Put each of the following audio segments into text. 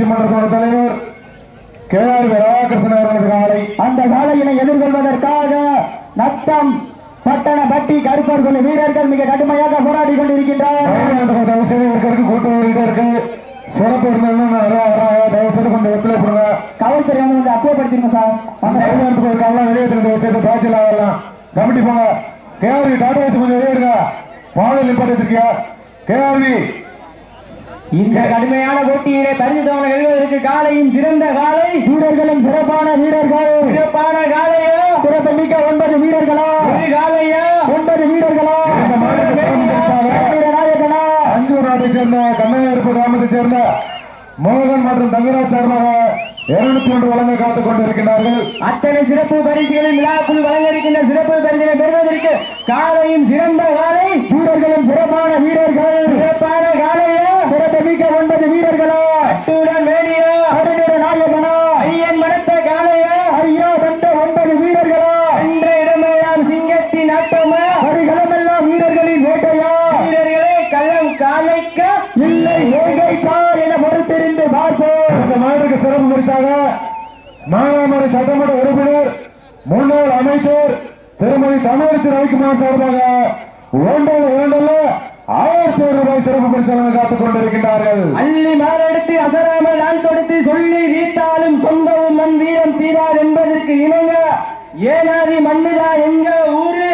ஊராட்சி மன்ற தலைவர் கே ஆர் ராதாகிருஷ்ணன் அவர்களது காலை. அந்த காலையினை எதிர்கொள்வதற்காக நத்தம் பட்டண பட்டி கருப்பர் குழு வீரர்கள் மிக கடுமையாக போராடி கொண்டிருக்கின்றனர் கூட்டம் இருக்கு சிறப்பு செய்து கொஞ்சம் ஒத்துழைப்புங்க காவல்துறை வந்து அப்புறப்படுத்திருங்க சார். அந்த மைதானத்துக்கு ஒரு காலம் வெளியே எடுத்துக்கிட்டு தயவு செய்து பாய்ச்சல் ஆகலாம். கமிட்டி போங்க. கேஆர்வி கொஞ்சம் பாடல் கேஆர்வி இந்த கடுமையான போட்டியிலே பரிசு தவணை எழுவதற்கு காலையும் சிறந்த காலை. வீரர்களும் சிறப்பான வீரர்கள். சிறப்பான காலையோ? சிறப்பு மிக்க ஒன்பது வீரர்களா? ஒரு காலையா? ஒன்பது வீரர்களா? அஞ்சூர் நாட்டை சேர்ந்த கண்ணையருப்பு கிராமத்தை சேர்ந்த மோகன் மற்றும் தங்கராஜ் சார்பாக இருநூத்தி ஒன்று வழங்க காத்துக் கொண்டிருக்கிறார்கள் அத்தனை சிறப்பு பரிசுகளின் விழாக்குழு வழங்க இருக்கின்ற சிறப்பு பரிசினை பெறுவதற்கு காலையும் சிறந்த காலை வீரர்களும் சிறப்பான வீரர்கள். சிறப்பான காலையா? சிறப்பு மிக்க ஒன்பது வீரர்களா? அட்டுடன் வேணியா அருணிட சிறப்பு பரிசாக மானாமரை சட்டமன்ற உறுப்பினர் முன்னாள் அமைச்சர் திருமதி தமிழரசு ரவிக்குமார் சார்பாக ஒன்றரை இரண்டல்ல ஆயிரத்தி ஒரு ரூபாய் சிறப்பு பரிசாக காத்துக் கொண்டிருக்கின்றார்கள். அள்ளி மாரடித்து அசராமல் நான் தொடுத்து சொல்லி வீட்டாலும் சொந்தவும் மண் வீரம் தீரார் என்பதற்கு இணங்க ஏனாதி மண்ணுதா எங்க ஊரு?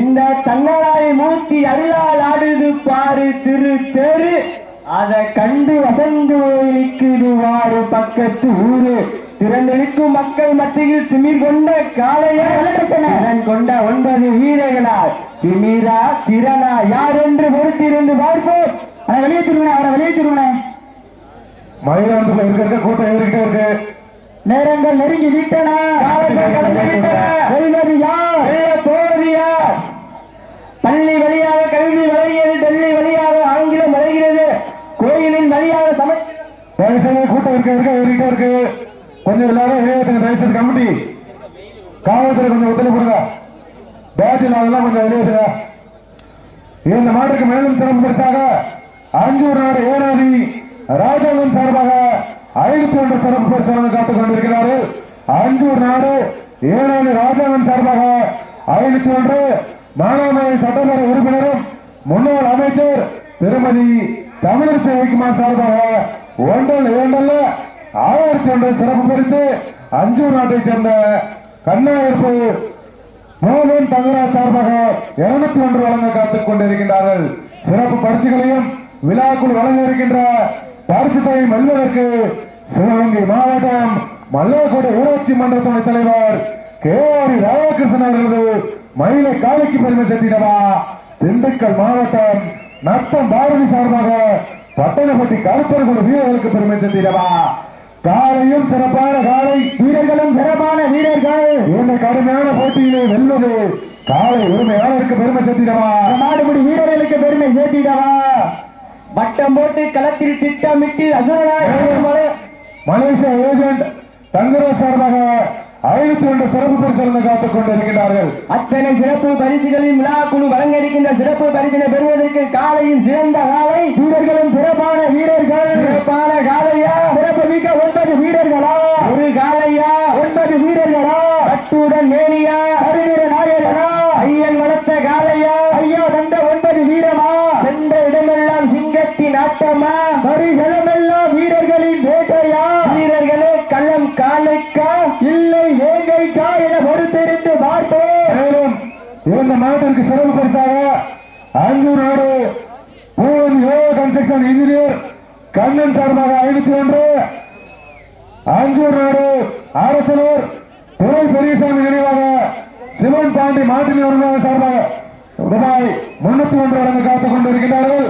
இந்த தன்னலாய் மூர்த்தி அருளால் ஆடுது பாரு திரு தெரு. அத கண்டு வசந்து நிற்குதுவாறு பக்கத்து ஊரு. திரண்டிருக்கும் மக்கள் மத்தியில் திமிர் கொண்ட காளையன் கொண்ட ஒன்பது வீரர்களால் திமிரா திறனா யார் என்று பொறுத்திருந்து பார்ப்போம். அவனை வெளியே திருவிழா அவரை வெளியே திருவிழா மைதானத்துல இருக்க இருக்க கூட்டம் ஏறிக்கிட்டே இருக்கு. நேரங்கள் நெருங்கி விட்டன. யார்? யார்? பள்ளி வழியாக கல்வி வளர்கிறது டெல்லி வளர்கிறது கோயிலின் வழியாக சமை கூட்டம் இருக்க இருக்க இருக்க இருக்கு. கொஞ்சம் எல்லாரும் வெளியேற்றுங்க தயவு கமிட்டி காவல்துறை கொஞ்சம் ஒத்துழைப்பு கொடுங்க. பேட்சில் அதெல்லாம் கொஞ்சம் வெளியேற்றுங்க இந்த மாட்டுக்கு மேலும் சிறப்பு பரிசாக அஞ்சூர் நாடு ஏனாதி ராஜாங்கம் சார்பாக ஐநூத்தி ஒன்று சிறப்பு பரிசாக காத்துக் கொண்டிருக்கிறார்கள். அஞ்சூர் நாடு ஏனாதி ராஜாங்கம் சார்பாக ஐநூத்தி ஒன்று மானாமலை சட்டமன்ற உறுப்பினரும் முன்னாள் அமைச்சர் திருமதி தமிழர் சேவைக்குமா சார்பாக ஒன்றல் இரண்டல்ல ஆயிரத்தி ஒன்று சிறப்பு பரிசு. அஞ்சூர் நாட்டைச் சேர்ந்த கண்ணாயிருப்பு மோகன் தங்கராஜ் சார்பாக இருநூத்தி ஒன்று வழங்க காத்துக் கொண்டிருக்கின்றார்கள். சிறப்பு பரிசுகளையும் விழாக்குள் வழங்க இருக்கின்ற பரிசுத்தையும் வெல்வதற்கு சிவகங்கை மாவட்டம் மல்லாக்கோடு ஊராட்சி மன்ற துணைத் தலைவர் கே ஆர் ராதாகிருஷ்ணன் அவர்களது மயிலை காலைக்கு பெருமை சேர்த்திடவா. திண்டுக்கல் மாவட்டம் நத்தம் பாரதி சார்பாக பட்டணப்பட்டி கருப்பர் வீரர்களுக்கு பெருமை சேர்த்திடவா காலையும் சிறப்பான காலை வீரர்களும் சிறப்பான வீரர்கள். இந்த கடுமையான போட்டியிலே வெல்வது காலை உரிமையாளருக்கு பெருமை சேர்த்திடவா மாடுபிடி வீரர்களுக்கு பெருமை சேர்த்திடவா வட்டம் போட்டு களத்தில் திட்டமிட்டு அசுரனாய் மலேசியா ஏஜென்ட் தங்கராஜ் சார்பாக ஐநூத்தி ஒன்று சிறப்பு பரிசு காத்துக் கொண்டிருக்கிறார்கள் அத்தனை சிறப்பு பரிசுகளின் விழா குழு வழங்க இருக்கின்ற சிறப்பு பரிசினை பெறுவதற்கு சிறந்த காலை. வீரர்களும் சிறப்பான வீரர்கள். சிறப்பான காலையா? சிறப்பு மிக்க ஒன்பது வீரர்களா? ஒரு காலையா? ஒன்பது வீரர்களா? கட்டுடன் மேனியா? அறிவீர நாயகனா? ஐயன் வளர்த்த காலையா? ஐயா தந்த ஒன்பது வீரமா சென்ற இடமெல்லாம் நாட்டமா ஆட்டமா வரிகளமெல்லாம் வீரர்களின் வேட்டையா? வீரர்களே கள்ளம் காலைக்கா? இல்லை ஏங்கைக்கா என பொறுத்திருந்து பார்ப்போம். மேலும் இந்த மாதத்திற்கு சிறப்பு பரிசாக அஞ்சூர் பூவன் யோகா கன்ஸ்ட்ரக்ஷன் இன்ஜினியர் கண்ணன் சார்பாக ஐநூத்தி ஒன்று. அஞ்சூர் நாடு அரசனூர் துறை பெரியசாமி நினைவாக சிவன் பாண்டி மாட்டினி வருமான சார்பாக ரூபாய் முன்னூத்தி ஒன்று வழங்க காத்துக் கொண்டிருக்கிறார்கள்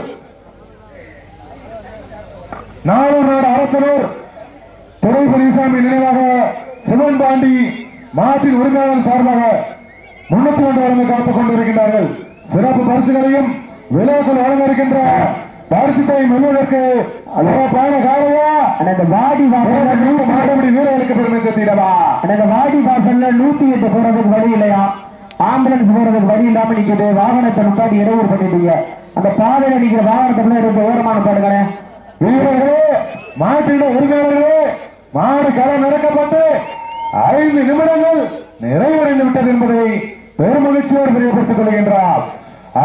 நானூறு நாடு அரசனூர் துறை பெரியசாமி நினைவாக சிவன் பாண்டி மாட்டின் உரிமையாளர் சார்பாக முன்னூத்தி ஒன்று வழங்க காத்துக் கொண்டிருக்கின்றார்கள். சிறப்பு பரிசுகளையும் விழாக்கள் வழங்க இருக்கின்ற பரிசுத்தையும் வெல்வதற்கு சிறப்பான காலையா அந்த வாடி வாசல்ல மாடபடி வீரர்களுக்கு பெருமை சேர்த்திடவா அந்த வாடி வாசல்ல நூத்தி எட்டு போறதுக்கு வழி இல்லையா? ஆமா ஆம்புலன்ஸ் போறதுக்கு வழி இல்லாம நிக்குது. வாகனத்தை முன்னாடி இடையூறு பண்ணிட்டீங்க. அந்த பாதையில நிக்கிற வாகனத்தை எடுத்து ஓரமான பாடுங்களே வீரர்களே மாட்டின உரிமையாளர்களே மாடு களம் நடக்கப்பட்டு ஐந்து நிமிடங்கள் நிறைவடைந்து விட்டது என்பதை பெருமகிழ்ச்சியோடு தெரியப்படுத்திக் கொள்கின்றார்.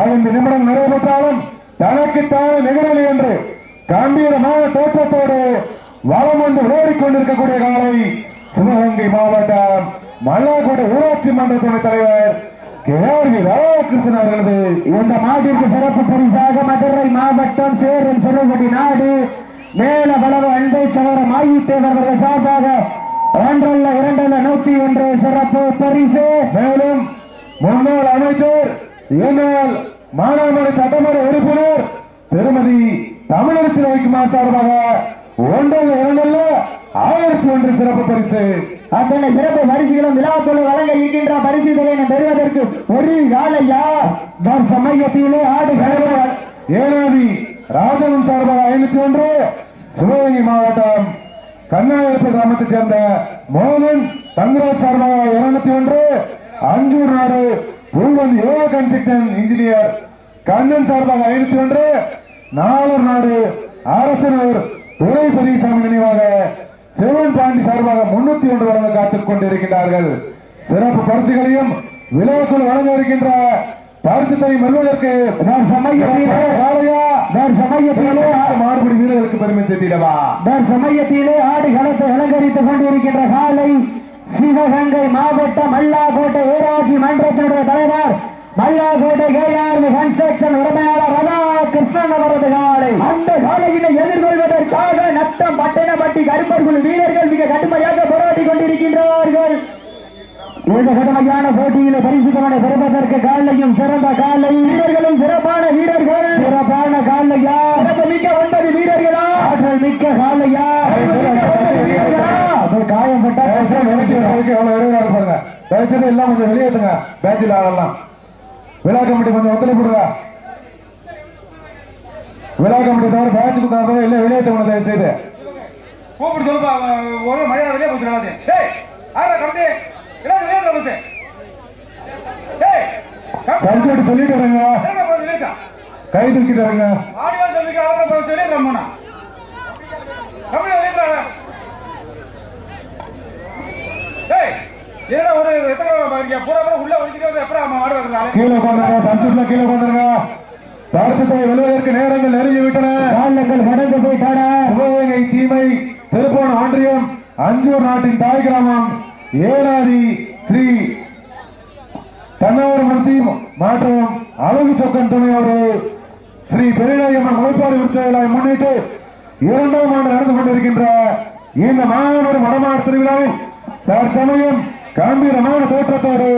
ஐந்து நிமிடம் நிறைவேற்றாலும் தனக்குத்தானே நிகழவில்லை என்று கம்பீரமான தோற்றத்தோடு வளம் வந்து விளையாடிக் கொண்டிருக்கக்கூடிய காலை சிவகங்கை மாவட்டம் மல்லாக்கோட்டை ஊராட்சி மன்ற துணைத் தலைவர் கேஆர்வி அவர்களது இந்த மாட்டிற்கு சிறப்பு பரிசாக மதுரை மாவட்டம் சேரன் சிறுவடி நாடு. மேல வளவு அண்டை சவரம் ஆயித்தேவர்கள் சார்பாக ஒன்றல்ல இரண்டல்ல நூத்தி ஒன்று சிறப்பு பரிசு. மேலும் முன்னாள் அமைச்சர் இந்நாள் மானாமலை சட்டமன்ற உறுப்பினர் திருமதி தமிழரசு ரவிக்குமார் சார்பாக ஒன்றல்ல இரண்டல்ல ஆயிரத்தி ஒன்று சிறப்பு பரிசு. அத்தனை சிறப்பு பரிசுகளும் விழாக்களும் வழங்க இருக்கின்ற பரிசு தொகையினை பெறுவதற்கு ஒரு காலையா சமயத்திலே ஆடு ஆடுகள் ஏனாதி ராஜவன் சார்பாக ஐநூத்தி ஒன்று சிவகங்கை மாவட்டம் கண்ணாயிரத்து கிராமத்தைச் சேர்ந்த மோகன் தங்கராஜ் சார்பாக இருநூத்தி ஒன்று அஞ்சூர் நாடு பூவன் யோக கன்ஸ்ட்ரக்ஷன் இன்ஜினியர். கண்ணன் சார்பாக ஐநூத்தி ஒன்று நாலூர் நாடு அரசனூர் துறை பெரியசாமி நினைவாக சிவன் பாண்டி சார்பாக முன்னூத்தி ஒன்று வழங்க காத்துக் கொண்டிருக்கிறார்கள் சிறப்பு பரிசுகளையும் விழாக்குள் வழங்க இருக்கின்ற பரிசுத்தை வெல்வதற்கு நான் சமயத்திலே மாடுபிடி வீரர்களுக்கு பெருமை சேர்த்திடவா? நான் சமயத்திலே ஆடு களத்தை அலங்கரித்துக் கொண்டிருக்கின்ற காலை சிவகங்கை மாவட்டம் மல்லாக்கோட்டை ஊராட்சி மன்றத்தினுடைய தலைவர் மல்லாக்கோட்டை கேஆர் கன்ஸ்ட்ரக்ஷன் உரிமையாளர் ரதா கிருஷ்ணன் அவரது காலை. அந்த காலையினை எதிர்கொள்வதற்காக நத்தம் பட்டணப்பட்டி கருப்பர்கள் வீரர்கள் மிக கடுமையாக போராடி கொண்டிருக்கின்றார்கள். இந்த கடுமையான போட்டியில பரிசுகளை பெறுவதற்கு காலையும் சிறந்த காலை. வீரர்களும் சிறப்பான வீரர்கள். சிறப்பான காலையா? சிறப்பு மிக்க ஒன்பது வீரர்களா? ஆற்றல் மிக்க காலையா? அது காயப்பட்ட எவ்வளவு விரைவா இருப்பாங்க தயவுசெய்து எல்லாம் கொஞ்சம் வெளியேற்றுங்க பேட்சில் ஆடலாம் விழா கமிட்டி கொஞ்சம் ஒத்துழைப்பு கொடுங்க விழா கமிட்டி தவிர பேட்சுக்கு தவிர இல்லை வெளியேற்றுங்க தயவு செய்து. கூப்பிட்டு சொல்லுப்பா ஒரு மரியாதை வெளியே போச்சு டேய் ஆறா கம்பி கல்வெட்டு சொல்லிட்டு வரங்க கை தூக்கிட்டு வரங்க ஆடியோ சொல்லிக்க அவரை போய் வெளியே போனா கம்பி வெளியே டேய் ஏடா ஒரு எத்தனை இருக்கியா பூரா பூரா உள்ள ஒழிக்கிறது எப்பறம் வருது கீழே உட்காந்துருங்க சந்தோஷமா கீழே உட்காந்துருங்க பரிசுத்தை வெல்வதற்கு நேரங்கள் நெருங்கி விட்டன காலங்கள் கடந்து போயிட்டான சிவகங்கை சீமை திருப்போண ஒன்றியம் அஞ்சூர் நாட்டின் தாய் கிராமம் ஏனாதி ஸ்ரீ தன்னார்மூர்த்தி மற்றும் அழகு சொக்கன் துணையோடு ஸ்ரீ பெரியநாயகம்மன் முளைப்பாடு உற்சவங்களை முன்னிட்டு இரண்டாம் ஆண்டு நடந்து கொண்டிருக்கின்ற இந்த மாணவர் வடமாடு திருவிழாவில் தற்சமயம் கம்பீரமான தோற்றத்தோடு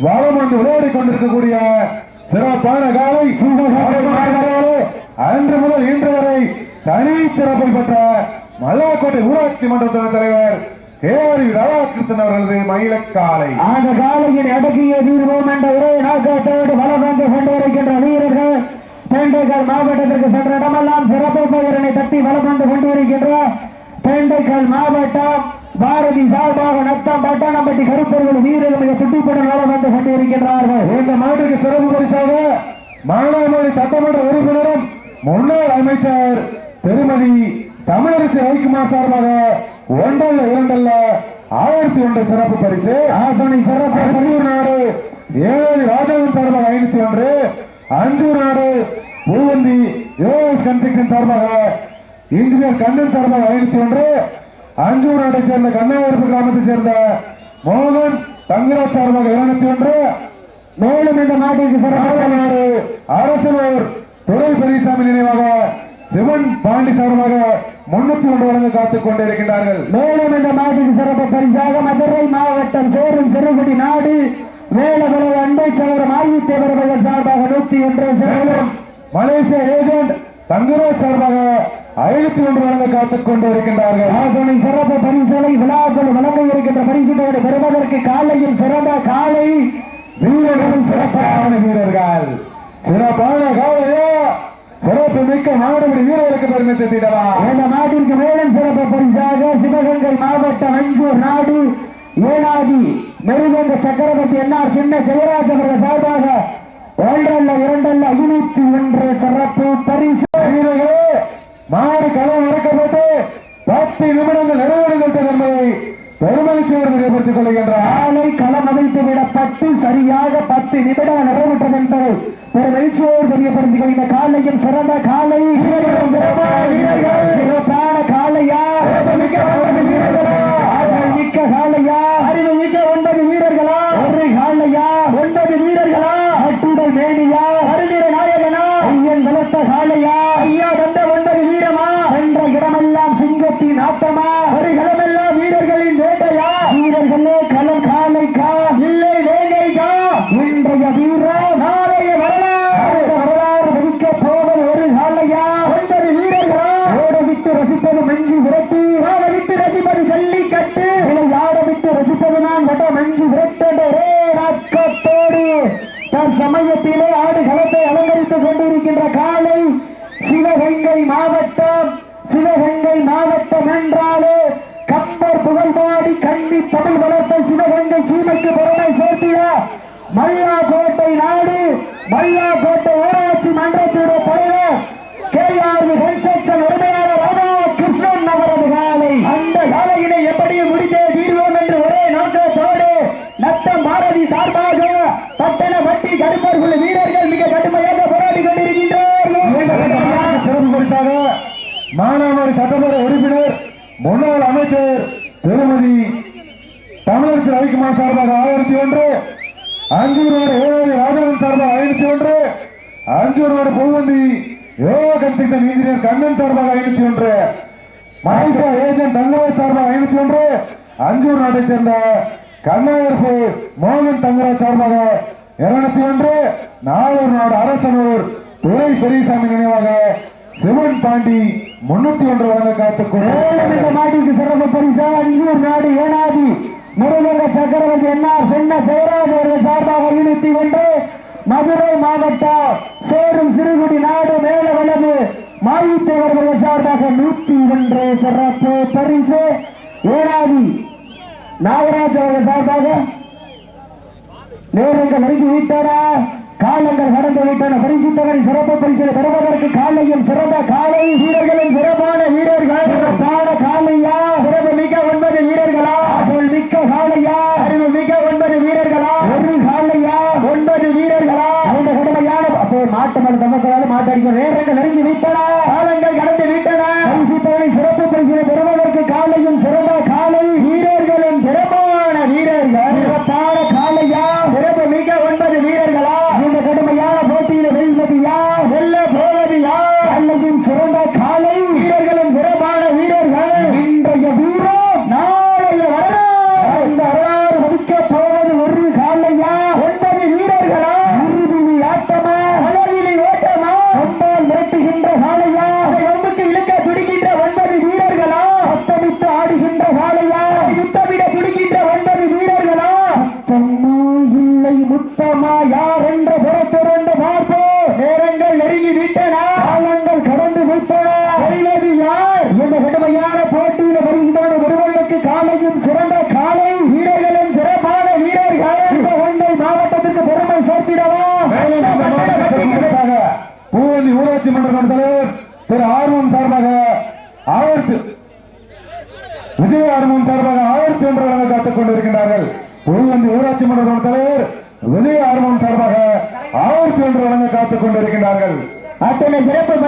வளம் வந்து விளையாடி கொண்டிருக்கக்கூடிய சிறப்பான காலை அன்று முதல் இன்று வரை தனி சிறப்பை பெற்ற மல்லாக்கோட்டை ஊராட்சி மன்றத்தின் தலைவர் கேஆரி ராதாகிருஷ்ணன் அவர்களது மயிலக்காலை. அந்த காலையில் அடக்கிய தீர்வோம் என்ற ஒரே நோக்கத்தோடு வளம் வந்து கொண்டிருக்கின்ற வீரர்கள் பெண்டைகள் மாவட்டத்திற்கு சென்ற இடமெல்லாம் சிறப்பு பெயரினை தட்டி வளம் வந்து கொண்டிருக்கின்ற பெண்டைகள் மாவட்டம் பாரதி சார்பாக நத்தம் பட்டாணப்பட்டி கருப்பர்கள் வீரர்கள் மிக சுட்டிப்படன் வளம் வந்து கொண்டிருக்கின்றார்கள் இந்த மாட்டுக்கு சிறப்பு பரிசாக மானாமலை சட்டமன்ற உறுப்பினரும் முன்னாள் அமைச்சர் திருமதி தமிழரசு ரவிக்குமார் சார்பாக ஒன்றல்ல இரண்டல்ல ஆயிரத்தி ஒன்று சிறப்பு பரிசு. ஆசனை சிறப்பு பதினூறு நாடு. ஏழு ராஜாவின் சார்பாக ஐநூத்தி ஒன்று. அஞ்சூர் நாடு. பூவந்தி ஏஎஸ் கன்ஸ்ட்ரக்ஷன் சார்பாக இன்ஜினியர் கண்ணன் சார்பாக ஐநூத்தி ஒன்று. அஞ்சூர் நாட்டை சேர்ந்த கண்ணாயிரப்பு கிராமத்தை சேர்ந்த மோகன் தங்கராஜ் சார்பாக இருநூத்தி ஒன்று. மேலும் இந்த நாட்டிற்கு சிறப்பாக நாடு அரசனூர். துறை பெரியசாமி நினைவாக சிவன் பாண்டி சார்பாக முன்னூத்தி ஒன்று வழங்க காத்துக் கொண்டிருக்கின்றார்கள். மேலும் இந்த மாட்டுக்கு சிறப்பு பரிசாக மதுரை மாவட்டம் சேரும் சிறுகுடி நாடு வேலவலை அண்டை சகரம் ஆயுத்தேவர்கள் சார்பாக நூத்தி ஒன்று மேலும் மலேசிய ஏஜென்ட் தங்கராஜ் சார்பாக ஐநூத்தி ஒன்று வழங்க காத்துக் கொண்டிருக்கின்றார்கள். சிறப்பு பரிசுகளை விழாக்கள் வழங்க இருக்கின்ற பரிசுகளோடு பெறுவதற்கு காலையில் சிறந்த காலை வீரர்களும் சிறப்பான வீரர்கள். சிறப்பான காலையா? சிறப்பு மிக்க மாணவர்கள் வீரர்களுக்கு பெருமை சேர்த்திடவா? இந்த நாட்டிற்கு மேலும் சிறப்பு பரிசாக சிவகங்கை மாவட்டம் அஞ்சூர் நாடு ஏனாதி மெருகண்ட சக்கரவர்த்தி என்ஆர் சின்ன ஜெயராஜ் அவர்கள் சார்பாக ஒன்றல்ல இரண்டல்ல ஐநூத்தி ஒன்று சிறப்பு பரிசு. மாடு களம் இறக்கப்பட்டு பத்து நிமிடங்கள் நிறைவடைந்த என்பதை பெருமகிழ்ச்சியோடு நிலைப்படுத்திக் கொள்கின்றார். ஆலை களம் அமைத்து விடப்பட்டு சரியாக பத்து நிமிடம் நிறைவுற்றது என்பதை ஒரு மகிழ்ச்சியோடு தெரியப்படுத்திக் இந்த காலையும் சிறந்த காலை சிறப்பான காலையா மிக்க காலையா அறிவு மிக்க ஒன்பது வீரர்களா ஒரு காலையா ஒன்பது வீரர்களா அட்டுடல் மேனியா அருளிட நாயகனா ஐயன் பலத்த காலையா ஐயா வந்த ஒன்பது வீரமா என்ற இடமெல்லாம் சிங்கத்தின் ஆட்டமா ஒரு களமெல்லாம் வீரர்களின் வேட்டையா வீரர்களே களம் காலைக்கா இல்லை வேங்கைக்கா இன்றைய வீரா நாளைய வரலாறு வரலாறு வகிக்க போவது ஒரு காலையா ஒன்பது வீரர்களா ஓட விட்டு ரசிப்பது மஞ்சு விரட்டி ஆட விட்டு ரசிப்பது ஜல்லிக்கட்டு ஆட விட்டு ரசிப்பது நான் வட மஞ்சு விரட்டோடு நாட்கத்தோடு தன் சமயத்திலே ஆடு களத்தை அலங்கரித்துக் கொண்டிருக்கின்ற காலை சிவகங்கை மாவட்டம் சிவகங்கை மாவட்டம் என்றாலே கம்பர் புகழ்பாடி கண்ணி தமிழ் வளர்த்த சிவகங்கை சீமைக்கு பெருமை சேர்த்திய மல்லா கோட்டை நாடு மல்லா கோட்டை ஊராட்சி மன்ற தலைவர் கே ஆர் கன்ஸ்ட்ரக்ஷன் உரிமையாளர் ராதா கிருஷ்ணன் அவரது காலை அந்த காலையினை எப்படியும் முடித்தே தீர்வோம் என்று ஒரே நோக்கத்தோடு நத்தம் பாரதி சார்பாக பட்டண வட்டி வீரர்கள் மிக கடுமையாக போராடி கொண்டிருக்கின்றார்கள் சிறப்பு பரிசாக மானாமரி சட்டமன்ற உறுப்பினர் முன்னாள் அமைச்சர் திருமதி தமிழரசு ரவிக்குமார் சார்பாக ஆயிரத்தி ஒன்று அஞ்சூர் ஏழாவது ராஜவன் சார்பாக ஐநூத்தி ஒன்று அஞ்சூர் பூவந்தி யோகா கன்ஸ்ட்ரக்ஷன் இன்ஜினியர் கண்ணன் சார்பாக ஐநூத்தி ஒன்று மஹேந்திரா ஏஜென்ட் தங்கராஜ் சார்பாக ஐநூத்தி ஒன்று அஞ்சூர் நாட்டைச் சேர்ந்த கண்ணாயிரப்பு மோகன் தங்கராஜ் சார்பாக இருநூத்தி ஒன்று நாளூர் நாடு அரசனூர் துறை பெரியசாமி நினைவாக சிவன் பாண்டி முன்னூத்தி ஒன்று வழங்க காத்துக் இந்த சிறப்பு பரிசா அஞ்சூர் நாடு ஏனாதி முருகங்க சக்கரவர்த்தி என்ஆர் சென்ன ஜெயராஜ் அவர்கள் சார்பாக இருபத்தி ஒன்று மதுரை மாவட்டம் சேரும் சிறுகுடி நாடு மேல வலது மாயித்தேவர்கள் சார்பாக நூற்றி ஒன்று சிறப்பு பரிசு. ஏனாதி நாகராஜ் அவர்கள் சார்பாக நேரங்கள் நெருங்கி விட்டன காலங்கள் கடந்து விட்டன பரிசுத்தவரை சிறப்பு பரிசு பெறுவதற்கு காலையும் சிறந்த காலை வீரர்களின் சிறப்பான வீரர்கள். சிறப்பான காலையா? சிறப்பு மிக ஒன்பது வீரர்களா? சொல் மிக்க காலையா? அறிவு மிக ஒன்பது வீரர்களா? ஒரு காலையா? ஒன்பது வீரர்களா? அந்த கடுமையான அப்போ மாட்டு மணி தமக்களால் மாட்டடிக்க நேரங்கள் நெருங்கி விட்டன காலங்கள் கடந்து விட்டன பரிசுத்தவரை சிறப்பு பரிசு பெறுவதற்கு காலையும் சிறப்பு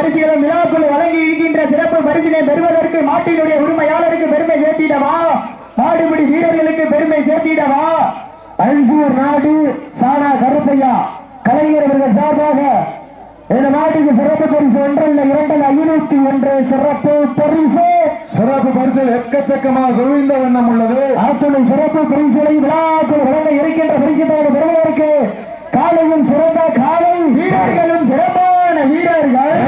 சிறப்பு பரிசுகளும் விழாக்குள் வழங்கி இருக்கின்ற சிறப்பு பரிசினை பெறுவதற்கு மாட்டினுடைய உரிமையாளருக்கு பெருமை சேர்த்திடவா? மாடுபிடி வீரர்களுக்கு பெருமை சேர்த்திடவா? அஞ்சூர் நாடு சானா கருப்பையா கலைஞர் அவர்கள் சார்பாக இந்த நாட்டுக்கு சிறப்பு பரிசு ஒன்றல்ல இரண்டல் ஐநூத்தி ஒன்று சிறப்பு பரிசு. சிறப்பு பரிசில் எக்கச்சக்கமாக குவிந்த வண்ணம் உள்ளது. அத்துணை சிறப்பு பரிசுகளை விழாக்குள் வழங்க இருக்கின்ற பரிசுத்தோடு பெறுவதற்கு காலையும் சிறந்த காலை வீரர்களும் சிறப்பான வீரர்கள்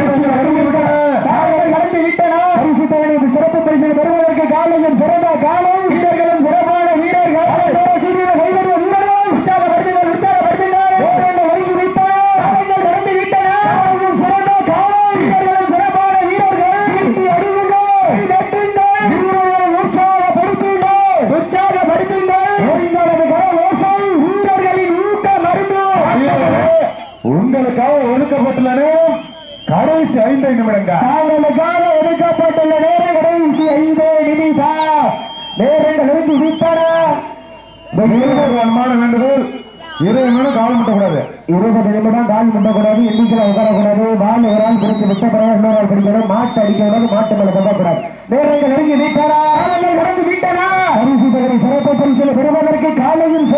சிறப்பு பரிசு பெறுவதற்கு காலையும் சிறந்த காலை இந்த இருபது அன்பான வேண்டுதல் இருபது கால் முட்டக்கூடாது. இருபது நிமிடம் கால் முட்டக்கூடாது எண்ணிக்கையில் உட்காரக்கூடாது வால் ஒரு ஆள் பிடிச்சு விட்ட பிறகு இன்னொரு ஆள் பிடிக்கணும் மாட்டு அடிக்கக்கூடாது மாட்டு மேல கொண்டக்கூடாது நேரங்கள் நெருங்கி விட்டன காலங்கள் கடந்து பரிசு தகவலை சிறப்பு பரிசுல பெறுவதற்கு காலையில்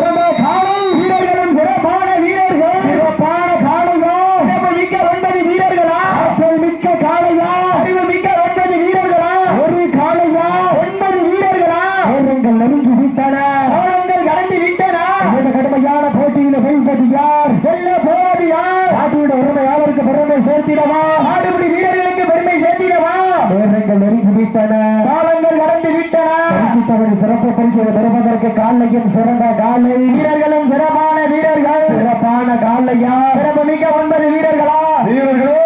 காலையும் சிறந்த காலை வீரர்களும் சிறப்பான வீரர்கள். சிறப்பான காலையா சிறப்பு மிக்க ஒன்பது வீரர்களா? வீரர்களே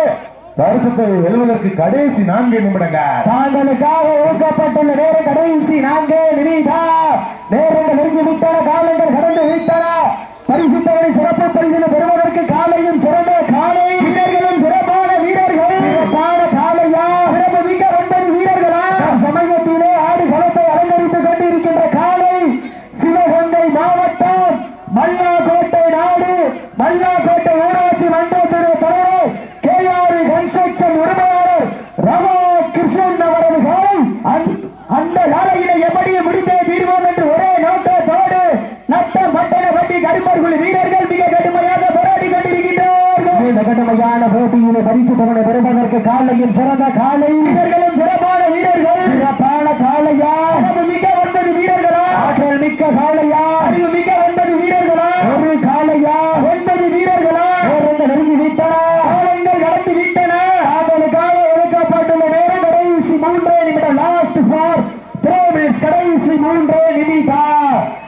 வருஷத்தை வெல்வதற்கு கடைசி நான்கு நிமிடங்கள் தாங்களுக்காக ஒதுக்கப்பட்டுள்ள நேரம் கடைசி நான்கு நிமிடம். நேரங்கள் நெருங்கி விட்டன காலங்கள் கடந்து விட்டன. பரிசுத்தவரை சிறப்பு பரிசினை பெறுவதற்கு காலையும் சிறந்த காலை வீரர்களும் சிறப்பான வீரர்கள் சிறப்பான காலையா சிறப்பு மிக்க ஒன்பது வீரர்களா சமயத்திலே ஆடு களத்தை அலங்கரித்துக் கொண்டிருக்கின்ற காலை சிவகங்கை மாவட்டம் மல்லாக்கோட்டை நாடு மல்லாக்கோட்டை ஊராட்சி மன்றத்தினுடைய தலைவர் கே ஆர் கன்ஸ்ட்ரக்ஷன் உரிமையாளர் ரமா கிருஷ்ணன் அவரது காலை அந்த- அந்த காலையினை எப்படி தீர்வோம் என்று ஒரே நோக்கத்தோடு நட்ட மட்டன வட்டி கருப்பர்கள் வீரர்கள் மிக கடுமையாக போராடி கொண்டிருக்கின்றார்கள். கடுமையான போட்டியிலே பரிசு தொகை பெறுவதற்கு காலையில் சிறந்த காலை.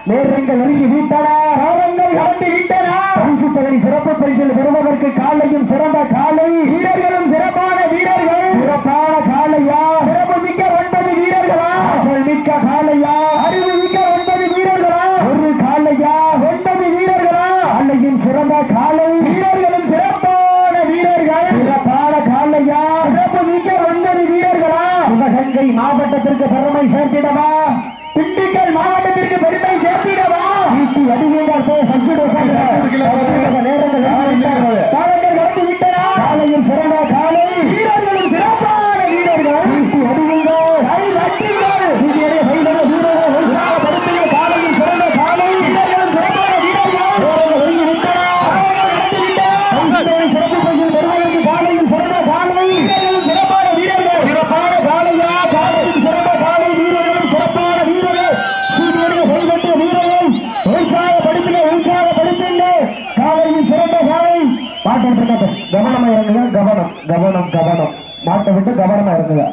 நேரங்கள் நெருங்கி விட்டன ராகங்கள் நடந்து விட்டன சிறப்பு பரிசில் பெறுவதற்கு காலையும் சிறந்த காலை. வீரர்கள் கவனம் கவனம். மாட்டை விட்டு கவனமா இருந்தது